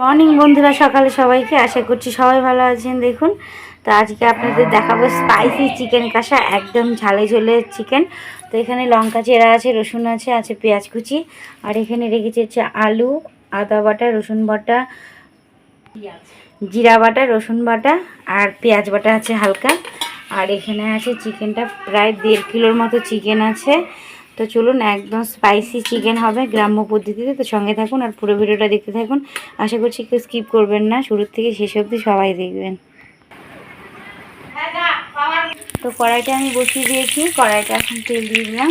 Morning বন্ধুরা, সকালে সবাইকে আশা করছি সবাই ভালো আছেন। দেখুন, তো আজকে আপনাদের দেখাবো স্পাইসি চিকেন কষা, একদম ঝালে ঝোলে চিকেন তো এখানে লঙ্কা চেরা আছে, রসুন আছে আছে পেঁয়াজ কুচি। আর এখানে রেখেছি হচ্ছে আলু, আদা বাটা, রসুন বাটা, জিরা বাটা, রসুন বাটা, আর পেঁয়াজ বাটা আছে হালকা। আর এখানে আছে চিকেনটা প্রায় দেড় কিলোর মতো চিকেন আছে। তো চলুন, একদম স্পাইসি চিকেন হবে গ্রাম্য পদ্ধতিতে। তো সঙ্গে থাকুন আর পুরো ভিডিওটা দেখতে থাকুন। আশা করছি কেউ স্কিপ করবেন না। শুরুর থেকে শেষ অবধি সবাই দেখবেন। তো কড়াইটা আমি বসিয়ে দিয়েছি। কড়াইটা এখন তেল দিয়ে দিলাম।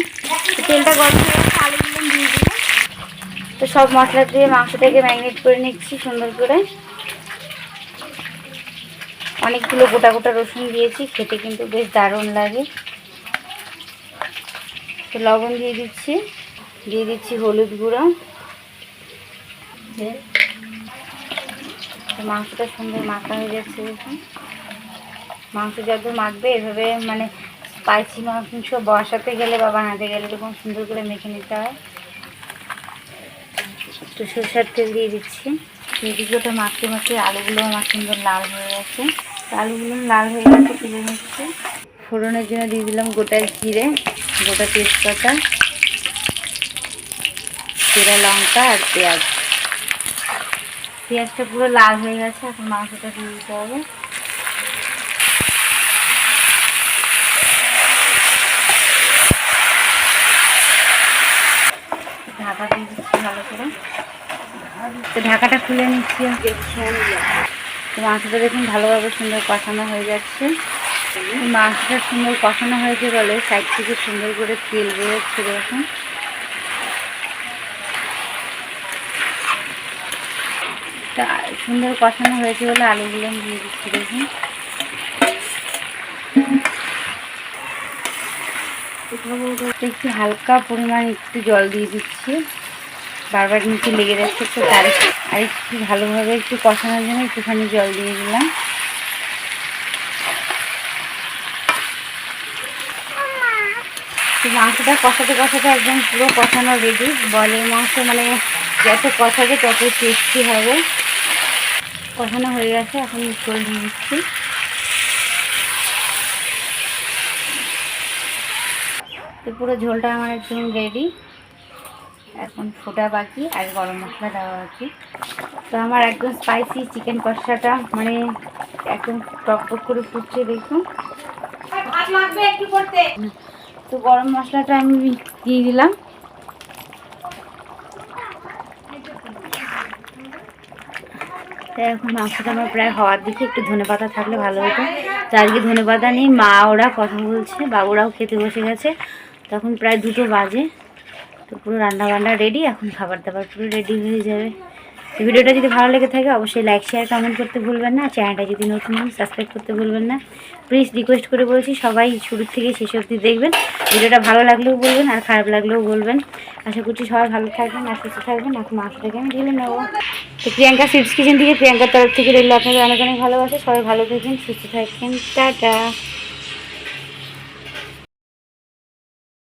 তেলটা গরম দিয়ে দিলাম। তো সব মশলা দিয়ে মাংসটাকে ম্যারিনেট করে নিচ্ছি সুন্দর করে। অনেকগুলো গোটা গোটা রসুন দিয়েছি, খেতে কিন্তু বেশ দারুণ লাগে। তো লবণ দিয়ে দিচ্ছি। দিয়ে দিচ্ছি হলুদ গুঁড়ো। মাংসটা সুন্দর মাখা হয়ে যাচ্ছে দেখুন। মাংস যত মাখবে এভাবে মানে স্পাইসি মাংস বসাতে গেলে বা বানাতে গেলে এরকম সুন্দর করে মেখে নিতে হয়। একটু সরষার তেল দিয়ে দিচ্ছি। এদিকে মাখতে মাখতে আলুগুলো আমার সুন্দর লাল হয়ে গেছে। আলুগুলো লাল হয়ে গেছে, তুলে নিচ্ছি। ফোড়নের জন্য দিয়ে দিলাম গোটা জিরে, গোটা তেজপাতা, জিরা লঙ্কা আর পেঁয়াজ। পেঁয়াজটা পুরো লাল হয়ে গেছে, এখন মাংসটা দিয়ে দিতে হবে। ঢাকা দিয়ে দিচ্ছি ভালো করে। তো ঢাকাটা খুলে নিচ্ছি। মাংসটা দেখুন ভালোভাবে সুন্দর কষানো হয়ে যাচ্ছে। মাংসটা সুন্দর কষানো হয়েছে বলে সাইড থেকে সুন্দর করে তেল বেরোচ্ছে দেখুন। তা সুন্দর কষানো হয়েছে বলে আলুগুলো দিয়ে দিচ্ছি দেখুন। একটু হালকা পরিমাণ একটু জল দিয়ে দিচ্ছি। বারবার নিচে লেগে যাচ্ছে তার আর একটু ভালোভাবে একটু কষানোর জন্য একটুখানি জল দিয়ে দিলাম। মাংসটা কষাতে কষাতে একদম পুরো কষানো রেডি বলের মাংস মানে যত কষাবে তত টেস্টি হবে। কষানো হয়ে গেছে এখন জল দিয়ে দিচ্ছি। তো পুরো ঝোলটা আমার একদম রেডি এখন ফোটা বাকি আর গরম মশলা দেওয়া বাকি। তো আমার একদম স্পাইসি চিকেন কষাটা মানে একদম টক টক করে ফুটছে দেখুন। তো গরম মশলাটা আমি দিয়ে দিলাম। তো এখন মাংসটা আমার প্রায় হওয়ার দিকে, একটু ধনে পাতা থাকলে ভালো হতো। তো আজকে ধনে পাতা নেই, মা ওরা কথা বলছে, বাবুরাও খেতে বসে গেছে। তখন প্রায় দুটো বাজে, তো পুরো রান্না বান্না রেডি এখন খাবার দাবার পুরো রেডি হয়ে যাবে। ভিডিওটা যদি ভালো লেগে থাকে, অবশ্যই লাইক শেয়ার কমেন্ট করতে ভুলবেন না। চ্যানেলটা যদি নতুন হন সাবস্ক্রাইব করতে ভুলবেন না। প্লিজ রিকোয়েস্ট করে বলছি, সবাই শুরু থেকে শেষ অবধি দেখবেন। ভিডিওটা ভালো লাগলেও বলবেন, আর খারাপ লাগলেও বলবেন। আশা করছি সবাই ভালো থাকবেন, আর সুস্থ থাকবেন। এখন মাংসটাকে আমি ঢেলে নেব। তো প্রিয়াঙ্কা সিপস কিচেন থেকে, প্রিয়াঙ্কার তরফ থেকে রইল আপনাদের অনেক অনেক ভালোবাসে। সবাই ভালো থাকবেন, সুস্থ থাকবেন। টাটা।